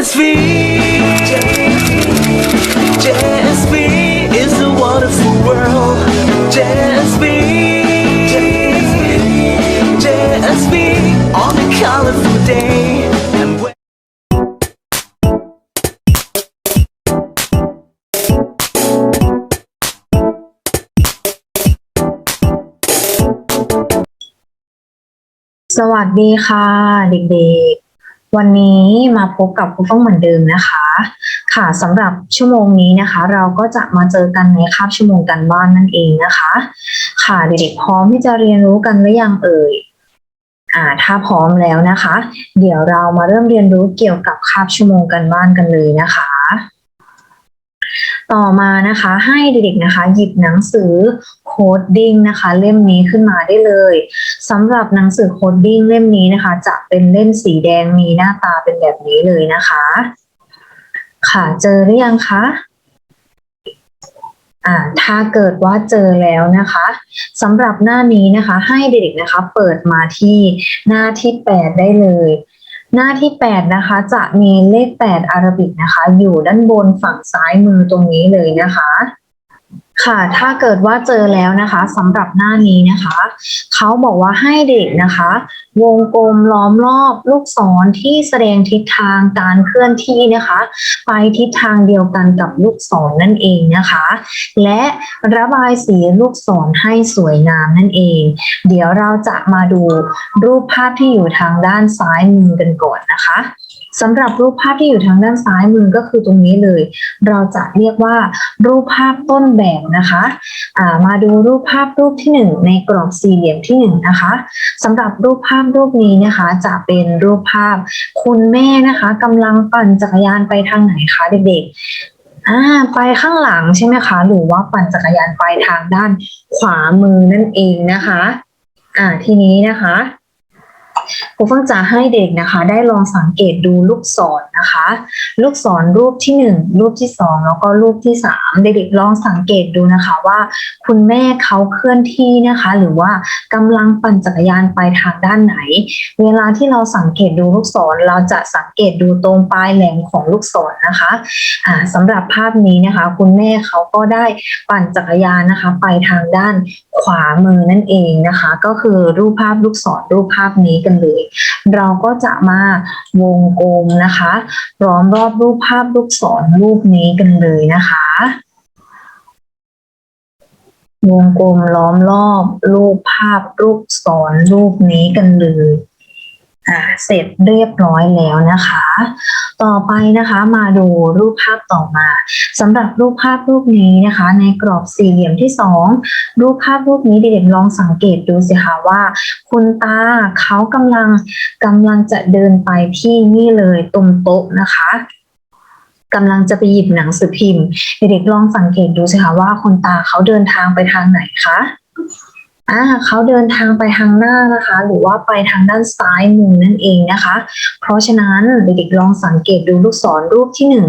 JSV JSV is a wonderful world JSV JSV on a colorful day and when สวัสดีค่ะเด็กๆ วันนี้มาพบกับครูฟ้องเหมือนเดิมนะคะ ค่ะสำหรับชั่วโมงนี้นะคะ เราก็จะมาเจอกันในคาบชั่วโมงการบ้านนั่นเองนะคะ ค่ะเด็กๆพร้อมที่จะเรียนรู้กันหรือยังเอ่ยอ่าถ้าพร้อมแล้วนะคะ เดี๋ยวเรามาเริ่มเรียนรู้เกี่ยวกับคาบชั่วโมงการบ้านกันเลยนะคะ ต่อมานะคะให้เด็กๆนะคะหยิบหนังสือโคดดิ้งนะคะ เล่มนี้ขึ้นมาได้เลยสำหรับหนังสือโคดดิ้งเล่มนี้นะคะ จะเป็นเล่มสีแดงมีหน้าตาเป็นแบบนี้เลยนะคะ ค่ะเจอหรือยังคะอ่าถ้าเกิดว่าเจอแล้วนะคะสำหรับหน้านี้นะคะ ให้เด็กๆนะคะ เปิดมาที่หน้าที่ 8 ได้เลย หน้าที่ 8 นะคะ จะมีเลข 8 อาราบิกนะคะ อยู่ด้านบนฝั่งซ้ายมือตรงนี้เลยนะคะ ค่ะ ถ้าเกิดว่าเจอแล้วนะคะสำหรับหน้านี้นะคะ เขาบอกว่าให้เด็กนะคะ วงกลมล้อมรอบลูกศรที่แสดงทิศทางการเคลื่อนที่นะคะ ไปทิศทางเดียวกันกับลูกศรนั่นเองนะคะ และระบายสีลูกศรให้สวยงามนั่นเอง เดี๋ยวเราจะมาดูรูปภาพที่อยู่ทางด้านซ้ายมือกันก่อนนะคะ สำหรับรูปภาพที่อยู่ทางด้านซ้ายมือก็คือตรงนี้เลย เราจะเรียกว่า รูปภาพต้นแบบนะคะอ่ามาดูรูปภาพรูปที่หนึ่งในกรอบสี่เหลี่ยมที่หนึ่งนะคะสำหรับรูปภาพรูปนี้นะคะ จะเป็นรูปภาพคุณแม่นะคะกำลังปั่นจักรยานไปทางไหนคะเด็กๆอ่าไปข้างหลังใช่ไหมคะหรือว่าปั่นจักรยานไปทางด้านขวามือนั่นเองนะคะ อ่าทีนี้นะคะ ครูเพิ่งจะให้เด็กนะคะ ได้ลองสังเกตดูลูกศรนะคะ ลูกศรรูปที่หนึ่งรูปที่สองแล้วก็รูปที่สามเด็กๆลองสังเกตดูนะคะว่า คุณแม่เขาเคลื่อนที่นะคะ หรือว่ากำลังปั่นจักรยานไปทางด้านไหน เวลาที่เราสังเกตดูลูกศรเราจะสังเกตดูตรงปลายแหลมของลูกศรนะคะอ่าสำหรับภาพนี้นะคะ คุณแม่เขาก็ได้ปั่นจักรยานนะคะ ไปทางด้านขวามือนั่นเองนะคะ ก็คือรูปภาพลูกศรรูปภาพนี้กันเลย เราก็จะมาวงกลมนะคะล้อมรอบรูปภาพลูกศรรูปนี้กันเลยนะคะ วงกลมล้อมรอบรูปภาพลูกศรรูปนี้กันเลย อ่าเสร็จเรียบร้อยแล้วนะคะ ต่อไปนะคะมาดูรูปภาพต่อมาสำหรับรูปภาพรูปนี้นะคะ ในกรอบสี่เหลี่ยมที่สองรูปภาพรูปนี้เด็กๆลองสังเกตดูสิคะว่า คุณตาเขากำลังกำลังจะเดินไปที่นี่เลยตรงโต๊ะนะคะกำลังจะไปหยิบหนังสือพิมพ์ เด็กๆลองสังเกตดูสิคะว่าคุณตาเขาเดินทางไปทางไหนคะ อ่าเขาเดินทางไปทางหน้านะคะ หรือว่าไปทางด้านซ้ายมือนั่นเองนะคะ เพราะฉะนั้นเด็กๆลองสังเกตดูลูกศรรูปที่หนึ่ง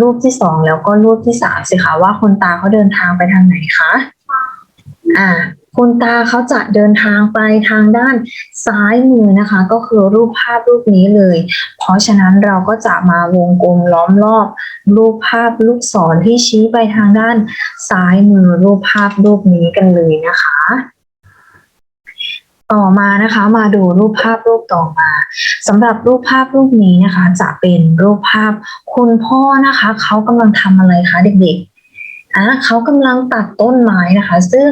รูปที่สองแล้วก็รูปที่สามสิคะว่าคุณตาเขาเดินทางไปทางไหนคะอ่าคุณตาเขาจะเดินทางไปทางด้านซ้ายมือนะคะ ก็คือรูปภาพรูปนี้เลย เพราะฉะนั้นเราก็จะมาวงกลมล้อมรอบ รูปภาพลูกศรที่ชี้ไปทางด้านซ้ายมือรูปภาพรูปนี้กันเลยนะคะ ต่อมานะคะมาดูรูปภาพรูปต่อมาสำหรับรูปภาพรูปนี้นะคะ จะเป็นรูปภาพคุณพ่อนะคะเขากำลังทำอะไรคะเด็กๆอะเขากำลังตัดต้นไม้นะคะ ซึ่ง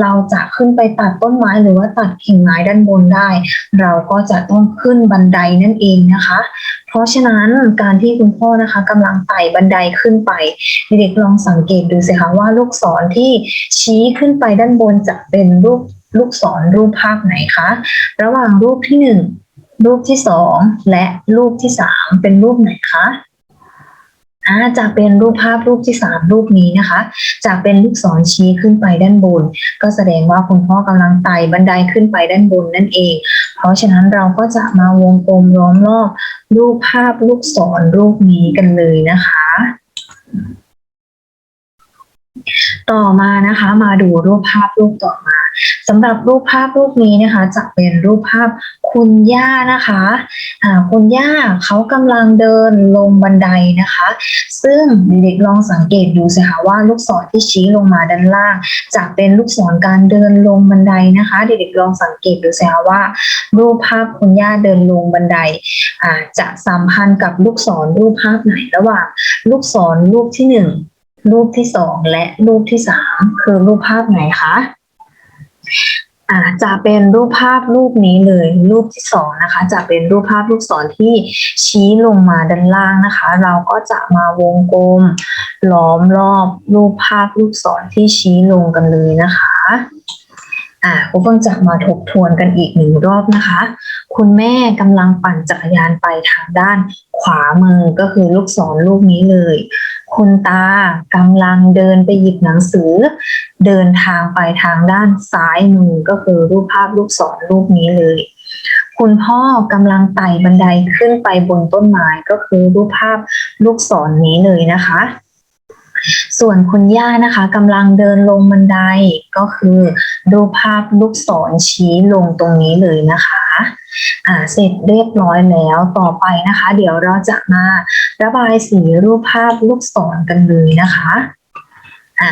เราจะขึ้นไปตัดต้นไม้หรือว่าตัดกิ่งไม้ด้านบนได้ เราก็จะต้องขึ้นบันไดนั่นเองนะคะ เพราะฉะนั้นการที่คุณพ่อนะคะกำลังไต่บันไดขึ้นไปเด็กๆลองสังเกตดูสิคะว่าลูกศรที่ชี้ขึ้นไปด้านบนจะเป็นรูป ลูกศรรูปภาพไหนคะ ระหว่างรูปที่หนึ่งรูปที่สองและรูปที่สามเป็นรูปไหนคะอาจะเป็นรูปภาพรูปที่สามรูปนี้นะคะ จะเป็นลูกศรชี้ขึ้นไปด้านบน ก็แสดงว่าคุณพ่อกำลังไต่บันไดขึ้นไปด้านบนนั่นเอง เพราะฉะนั้นเราก็จะมาวงกลมล้อมรอบรูปภาพลูกศรรูปนี้กันเลยนะคะ ต่อมานะคะ มาดูรูปภาพรูปต่อมา สำหรับรูปภาพรูปนี้นะคะ จะเป็นรูปภาพคุณย่านะคะอ่าคุณย่าเขากำลังเดินลงบันไดนะคะ ซึ่งเด็กลองสังเกตดูสิคะว่าลูกศรที่ชี้ลงมาด้านล่าง จะเป็นลูกศรการเดินลงบันไดนะคะ เด็กๆลองสังเกตดูสิคะว่า รูปภาพคุณย่าเดินลงบันไดอ่าจะสัมพันธ์กับลูกศรรูปภาพไหนระหว่างลูกศรรูปที่หนึ่งรูปที่สองและรูปที่สามคือรูปภาพไหนคะ อ่าจะเป็นรูปภาพรูปนี้เลย รูปที่สองนะคะ จะเป็นรูปภาพลูกศรที่ชี้ลงมาด้านล่างนะคะ เราก็จะมาวงกลมล้อมรอบรูปภาพลูกศรที่ชี้ลงกันเลยนะคะอ่าครูเพิ่งจะมาทบทวนกันอีกหนึ่งรอบนะคะ คุณแม่กำลังปั่นจักรยานไปทางด้านขวามือก็คือลูกศรลูกนี้เลย คุณตากำลังเดินไปหยิบหนังสือ เดินทางไปทางด้านซ้ายมือก็คือรูปภาพลูกศรรูปนี้เลย คุณพ่อกำลังไต่บันไดขึ้นไปบนต้นไม้ก็คือรูปภาพลูกศรนี้เลยนะคะ ส่วนคุณย่านะคะกำลังเดินลงบันไดก็คือรูปภาพลูกศรชี้ลงตรงนี้เลยนะคะ อ่าเสร็จเรียบร้อยแล้วต่อไปนะคะ เดี๋ยวเราจะมาระบายสีรูปภาพลูกศรกันเลยนะคะอ่า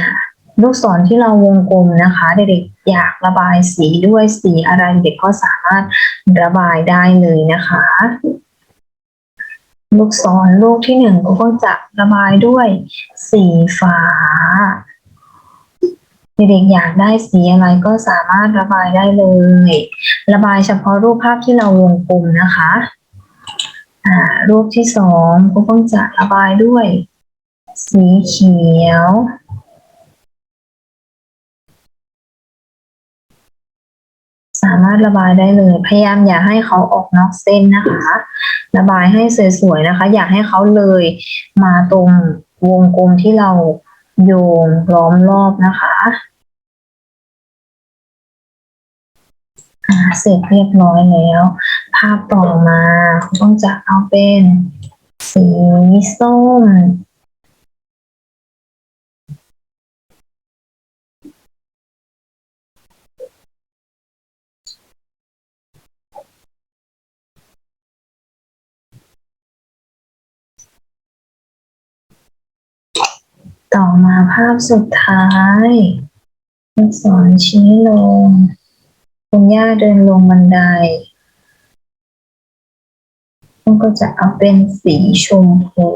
ลูกศรที่เราวงกลมนะคะ เด็กๆอยากระบายสีด้วยสีอะไรเด็กก็สามารถระบายได้เลยนะคะ ลูกศรลูกที่หนึ่งก็จะระบายด้วยสีฟ้า เด็กอยากได้สีอะไรก็สามารถระบายได้เลย ระบายเฉพาะรูปภาพที่เราวงกลมนะคะรูปที่สองก็ต้องจะระบายด้วย สีเขียว สามารถระบายได้เลย พยายามอย่าให้เขาออกนอกเส้นนะคะ ระบายให้สวยๆนะคะ อยากให้เขาเลยมาตรงวงกลมที่เรา โยงล้อมรอบนะคะเสร็จเรียบร้อยแล้ว ภาพต่อมาต้องจะเอาเป็น สีส้ม ต่อมาภาพสุดท้ายลูกศรชี้ลง คุณย่าเดินลงบันไดมันก็จะเอาเป็นสีชมพู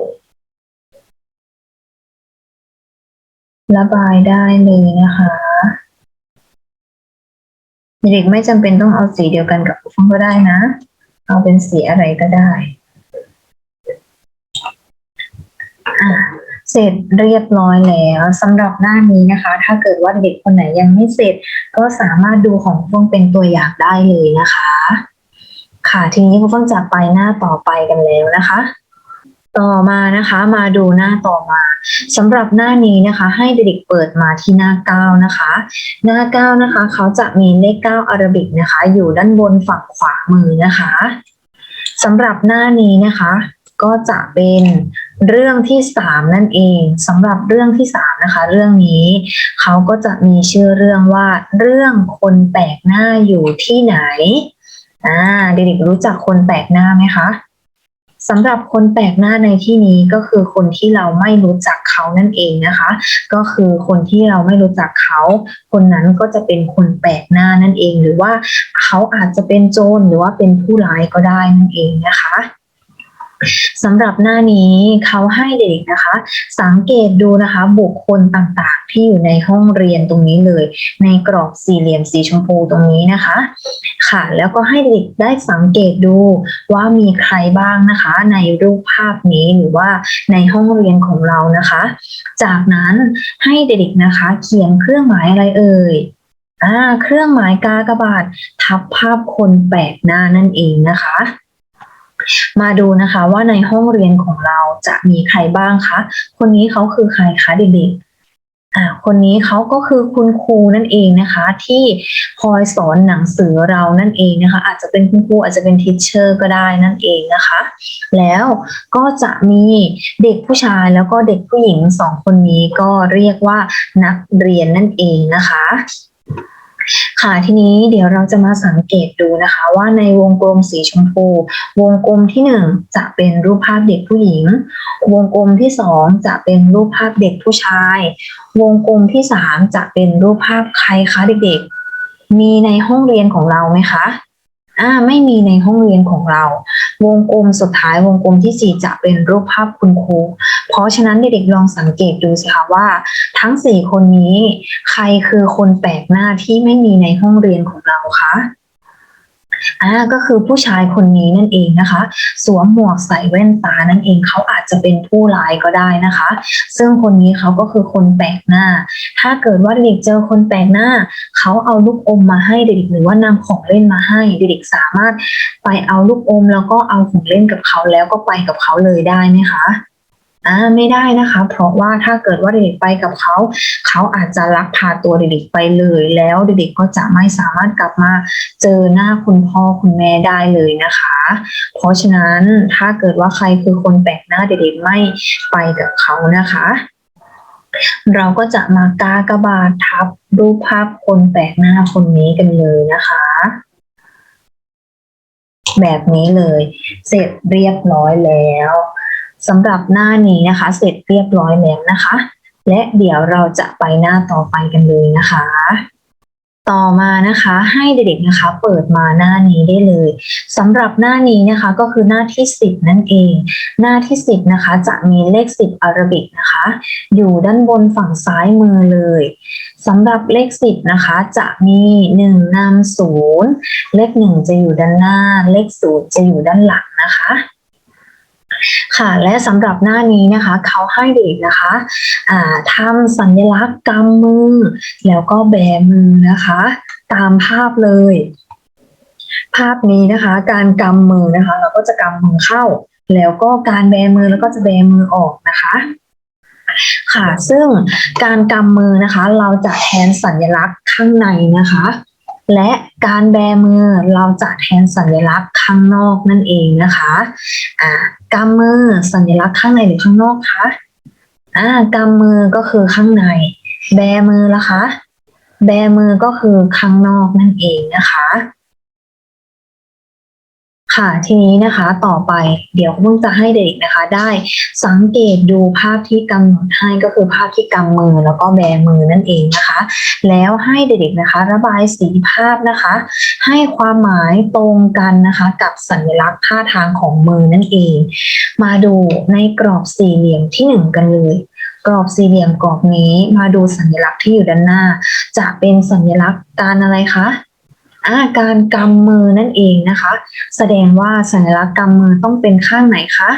ระบายได้เลยนะคะเด็กไม่จำเป็นต้องเอาสีเดียวกันกับครูฟังก็ได้นะ เอาเป็นสีอะไรก็ได้อะ เสร็จเรียบร้อยแล้วสำหรับหน้านี้นะคะ ถ้าเกิดว่าเด็กคนไหนยังไม่เสร็จ ก็สามารถดูของเฟื่องเป็นตัวอย่างได้เลยนะคะ ค่ะทีนี้เฟื่องจะไปหน้าต่อไปกันแล้วนะคะ ต่อมานะคะมาดูหน้าต่อมาสำหรับหน้านี้นะคะ ให้เด็กเปิดมาที่หน้าเก้านะคะ หน้าเก้านะคะ เขาจะมีเลขเก้าอารบิกนะคะ อยู่ด้านบนฝั่งขวามือนะคะสำหรับหน้านี้นะคะ ก็จะเป็น เรื่องที่สามนั่นเองสำหรับเรื่องที่สามนะคะ เรื่องนี้เขาก็จะมีชื่อเรื่องว่า เรื่องคนแปลกหน้าอยู่ที่ไหนอ่าเด็กๆรู้จักคนแปลกหน้าไหมคะสำหรับคนแปลกหน้าในที่นี้ก็คือคนที่เราไม่รู้จักเขานั่นเองนะคะ ก็คือคนที่เราไม่รู้จักเขา คนนั้นก็จะเป็นคนแปลกหน้านั่นเอง หรือว่าเขาอาจจะเป็นโจรหรือว่าเป็นผู้ร้ายก็ได้นั่นเองนะคะ สำหรับหน้านี้เขาให้เด็กๆนะคะ สังเกตดูนะคะ บุคคลต่างๆ ที่อยู่ในห้องเรียนตรงนี้เลย ในกรอบสี่เหลี่ยมสีชมพูตรงนี้นะคะ ค่ะ แล้วก็ให้เด็กได้สังเกตดูว่ามีใครบ้างนะคะ ในรูปภาพนี้หรือว่าในห้องเรียนของเรานะคะ จากนั้นให้เด็กๆนะคะ เขียนเครื่องหมายอะไรเอ่ยอ่าเครื่องหมายกากบาททับภาพคนแปลกหน้านั่นเองนะคะ มาดูนะคะว่าในห้องเรียนของเราจะมีใครบ้างคะ คนนี้เขาคือใครคะเด็กๆอ่าคนนี้เขาก็คือคุณครูนั่นเองนะคะ ที่คอยสอนหนังสือเรานั่นเองนะคะ อาจจะเป็นคุณครูอาจจะเป็นทิชเชอร์ก็ได้นั่นเองนะคะ แล้วก็จะมีเด็กผู้ชายแล้วก็เด็กผู้หญิงสองคนนี้ก็เรียกว่านักเรียนนั่นเองนะคะ ค่ะทีนี้เดี๋ยวเราจะมาสังเกตดูนะคะว่าในวงกลมสีชมพู วงกลมที่หนึ่งจะเป็นรูปภาพเด็กผู้หญิง วงกลมที่สองจะเป็นรูปภาพเด็กผู้ชาย วงกลมที่สามจะเป็นรูปภาพใครคะเด็กๆ มีในห้องเรียนของเราไหมคะ อ่าไม่มีในห้องเรียนของเรา วงกลมสุดท้ายวงกลมที่สี่จะเป็นรูปภาพคุณครู เพราะฉะนั้นเด็กๆลองสังเกตดูสิคะว่า ทั้งสี่คนนี้ ใครคือคนแปลกหน้าที่ไม่มีในห้องเรียนของเราคะ อ่าก็คือผู้ชายคนนี้นั่นเองนะคะ สวมหมวกใส่แว่นตานั่นเองเขาอาจจะเป็นผู้ร้ายก็ได้นะคะ ซึ่งคนนี้เขาก็คือคนแปลกหน้า ถ้าเกิดว่าเด็กเจอคนแปลกหน้า เขาเอาลูกอมมาให้เด็กหรือว่านำของเล่นมาให้เด็กสามารถไปเอาลูกอมแล้วก็เอาของเล่นกับเขาแล้วก็ไปกับเขาเลยได้ไหมคะ อ่าไม่ได้นะคะ เพราะว่าถ้าเกิดว่าเด็กๆไปกับเขา เขาอาจจะลักพาตัวเด็กๆไปเลยแล้วเด็กๆก็จะไม่สามารถกลับมาเจอหน้าคุณพ่อคุณแม่ได้เลยนะคะ เพราะฉะนั้นถ้าเกิดว่าใครคือคนแปลกหน้าเด็กๆไม่ไปกับเขานะคะเราก็จะมากากระบาททับรูปภาพคนแปลกหน้าคนนี้กันเลยนะคะ แบบนี้เลย เสร็จเรียบร้อยแล้ว สำหรับหน้านี้นะคะ เสร็จเรียบร้อยแล้วนะคะ และเดี๋ยวเราจะไปหน้าต่อไปกันเลยนะคะ ต่อมานะคะให้เด็กๆนะคะ เปิดมาหน้านี้ได้เลยสำหรับหน้านี้นะคะก็คือหน้าที่ 10 นั่นเอง หน้าที่ 10 นะคะ จะมีเลข 10อารบิกนะคะ อยู่ด้านบนฝั่งซ้ายมือเลยสำหรับเลข 10 นะคะ จะมี 1นำศูนย์เลข 1 จะอยู่ด้านหน้า เลข 0 จะอยู่ด้านหลังนะคะ ค่ะ และสำหรับหน้านี้นะคะเขาให้เด็กนะคะทำสัญลักษณ์กำมือ แล้วก็แบมือนะคะ ตามภาพเลย ภาพนี้นะคะ การกำมือนะคะ เราก็จะกำมือเข้า แล้วก็การแบมือแล้วก็จะแบมือออกนะคะค่ะ ซึ่งการกำมือนะคะ เราจะแทนสัญลักษณ์ข้างในนะคะ และการแบมือเราจะแทนสัญลักษณ์ข้างนอกนั่นเองนะคะอ่ากำมือสัญลักษณ์ข้างในหรือข้างนอกคะอ่ากำมือก็คือข้างใน แบมือละคะ แบมือก็คือข้างนอกนั่นเองนะคะ ค่ะทีนี้นะคะต่อไปเดี๋ยวเพิ่งจะให้เด็กนะคะ ได้สังเกตดูภาพที่กำหนดให้ก็คือภาพที่กำมือแล้วก็แบมือนั่นเองนะคะ แล้วให้เด็กๆนะคะ ระบายสีภาพนะคะ ให้ความหมายตรงกันนะคะ กับสัญลักษณ์ท่าทางของมือนั่นเอง มาดูในกรอบสี่เหลี่ยมที่หนึ่งกันเลยกรอบสี่เหลี่ยมกรอบนี้มาดูสัญลักษณ์ที่อยู่ด้านหน้า จะเป็นสัญลักษณ์การอะไรคะ อ่าการกำมือนั่นเองนะคะ แสดงว่าสัญลักษณ์กำมือต้องเป็นข้างไหนคะ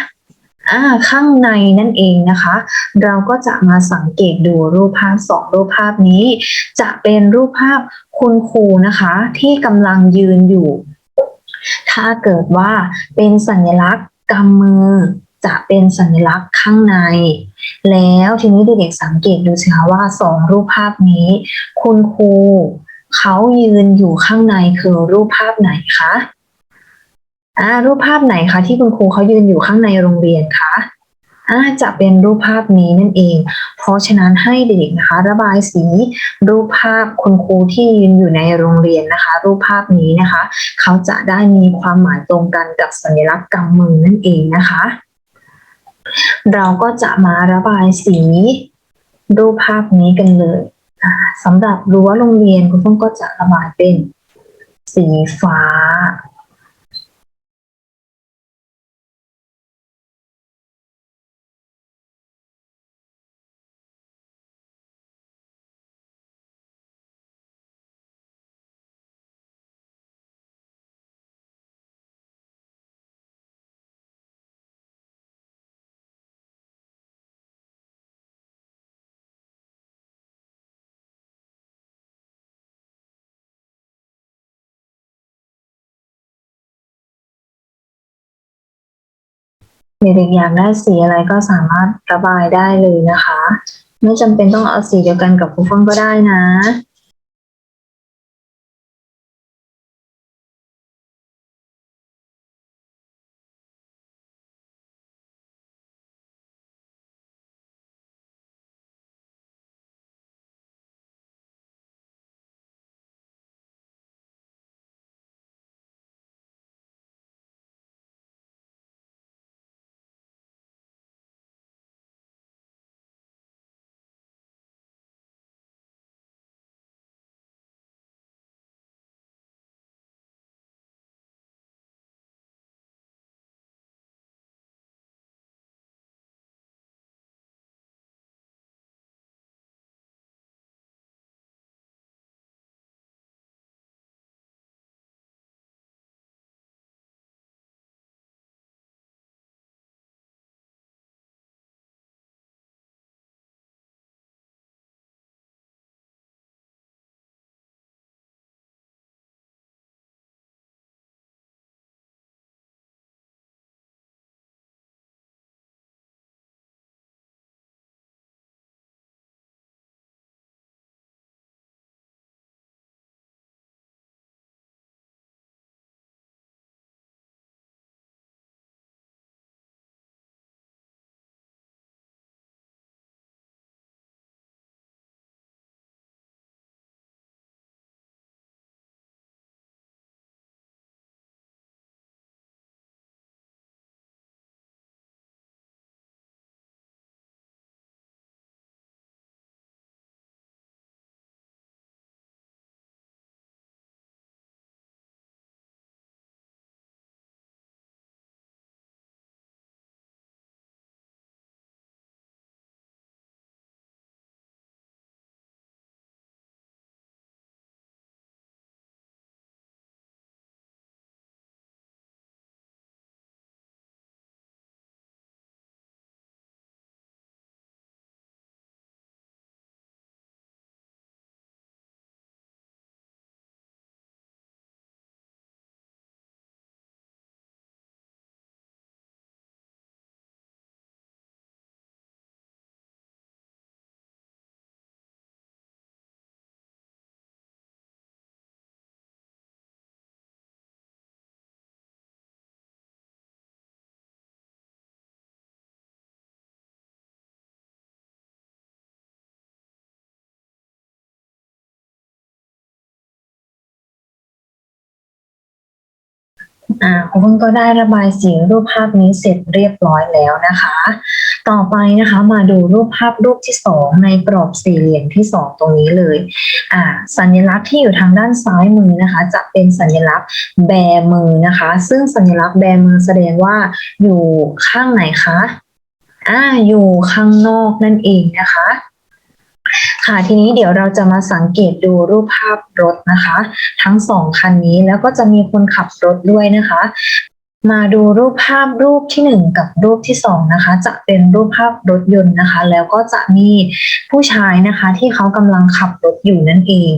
อ่าข้างในนั่นเองนะคะ เราก็จะมาสังเกตดูรูปภาพสองรูปภาพนี้ จะเป็นรูปภาพคุณครูนะคะ ที่กำลังยืนอยู่ ถ้าเกิดว่าเป็นสัญลักษณ์กำมือจะเป็นสัญลักษณ์ข้างใน แล้วทีนี้เด็กๆสังเกตดูสิคะว่าสองรูปภาพนี้ คุณครู เขายืนอยู่ข้างในคือรูปภาพไหนคะอ่ารูปภาพไหนคะที่คุณครูเขายืนอยู่ข้างในโรงเรียนคะอ่าจะเป็นรูปภาพนี้นั่นเอง เพราะฉะนั้นให้เด็กๆนะคะ ระบายสีรูปภาพคุณครูที่ยืนอยู่ในโรงเรียนนะคะ รูปภาพนี้นะคะ เขาจะได้มีความหมายตรงกันกับสัญลักษณ์กำมือนั่นเองนะคะ เราก็จะมาระบายสีรูปภาพนี้กันเลย สำหรับรั้วโรงเรียนคุณส้มก็จะระบายเป็นสีฟ้า เด็กๆอยากได้สีอะไรก็สามารถระบายได้เลยนะคะ ไม่จำเป็นต้องเอาสีเดียวกันกับผู้ฟังก็ได้นะ อ่าคุณเพิ่งก็ได้ระบายสีรูปภาพนี้เสร็จเรียบร้อยแล้วนะคะ ต่อไปนะคะมาดูรูปภาพรูปที่สองในกรอบสี่เหลี่ยมที่สองตรงนี้เลยอ่าสัญลักษณ์ที่อยู่ทางด้านซ้ายมือนะคะ จะเป็นสัญลักษณ์แบมือนะคะ ซึ่งสัญลักษณ์แบมือแสดงว่าอยู่ข้างไหนคะอ่าอยู่ข้างนอกนั่นเองนะคะ ค่ะทีนี้เดี๋ยวเราจะมาสังเกตดูรูปภาพรถนะคะ ทั้งสองคันนี้แล้วก็จะมีคนขับรถด้วยนะคะ มาดูรูปภาพรูปที่หนึ่งกับรูปที่สองนะคะ จะเป็นรูปภาพรถยนต์นะคะ แล้วก็จะมีผู้ชายนะคะที่เขากำลังขับรถอยู่นั่นเอง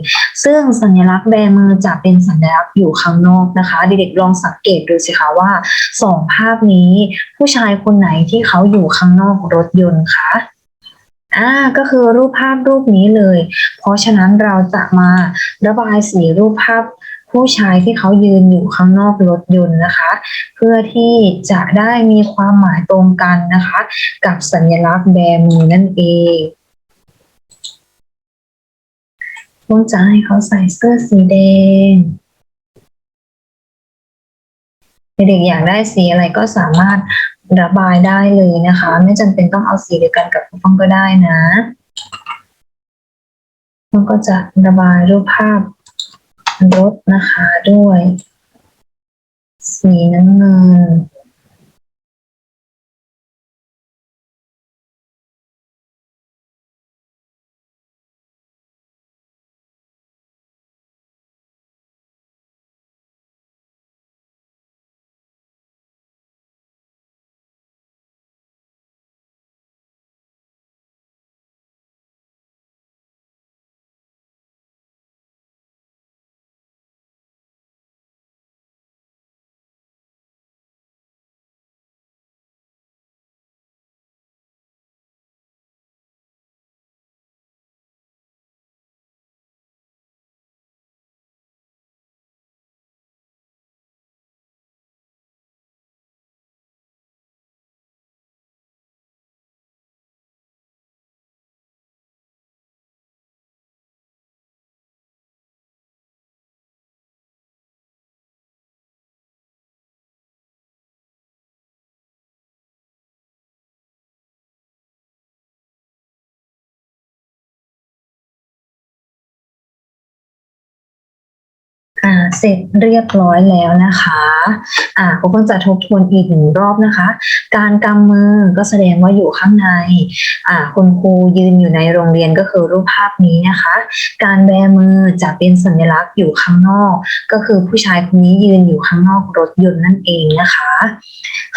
ซึ่งสัญลักษณ์แบมือจะเป็นสัญลักษณ์อยู่ข้างนอกนะคะ เด็กๆลองสังเกตดูสิคะว่าสองภาพนี้ผู้ชายคนไหนที่เขาอยู่ข้างนอกรถยนต์คะ อ่าก็คือรูปภาพรูปนี้เลย เพราะฉะนั้นเราจะมาระบายสีรูปภาพผู้ชายที่เขายืนอยู่ข้างนอกรถยนต์นะคะ เพื่อที่จะได้มีความหมายตรงกันนะคะ กับสัญลักษณ์แบมือนั่นเองต้องจะให้เขาใส่เสื้อสีแดง เด็กอยากได้สีอะไรก็สามารถระบายได้เลยนะคะ ไม่จำเป็นต้องเอาสีเดียวกันกับฟ้องก็ได้นะมันก็จะระบายรูปภาพรถนะคะด้วย สีน้ำเงิน เสร็จเรียบร้อยแล้วนะคะ อ่าเพิ่งจะทบทวนอีกหนึ่งรอบนะคะ การกำมือก็แสดงว่าอยู่ข้างในอ่าคุณครูยืนอยู่ในโรงเรียนก็คือรูปภาพนี้นะคะ การแบมือจะเป็นสัญลักษณ์อยู่ข้างนอก ก็คือผู้ชายคนนี้ยืนอยู่ข้างนอกรถยนต์นั่นเองนะคะ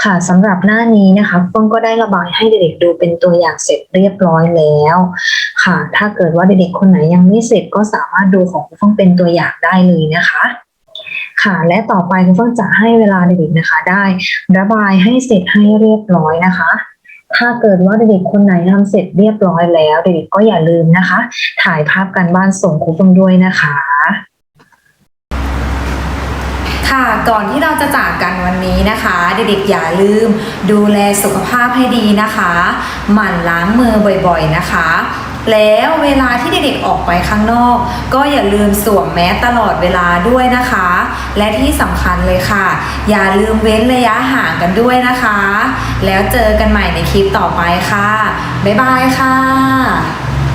ค่ะสำหรับหน้านี้นะคะเพิ่งก็ได้ระบายให้เด็กๆดูเป็นตัวอย่างเสร็จเรียบร้อยแล้ว ค่ะ ถ้าเกิดว่าเด็กๆคนไหนยังไม่เสร็จก็สามารถดูของคุณเพิ่งเป็นตัวอย่างได้เลยนะคะ ค่ะ และต่อไปคุณเพิ่งจะให้เวลาเด็กๆนะคะ ได้ระบายให้เสร็จให้เรียบร้อยนะคะ ถ้าเกิดว่าเด็กๆคนไหนทำเสร็จเรียบร้อยแล้ว เด็กๆก็อย่าลืมนะคะ ถ่ายภาพการบ้านส่งครูเพิ่งด้วยนะคะค่ะก่อนที่เราจะจากกันวันนี้นะคะ เด็กๆอย่าลืมดูแลสุขภาพให้ดีนะคะ หมั่นล้างมือบ่อยๆนะคะ แล้วเวลาที่เด็กๆออกไปข้างนอก ก็อย่าลืมสวมแมสตลอดเวลาด้วยนะคะ และที่สำคัญเลยค่ะ อย่าลืมเว้นระยะห่างกันด้วยนะคะ แล้วเจอกันใหม่ในคลิปต่อไปค่ะ บ๊ายบายค่ะ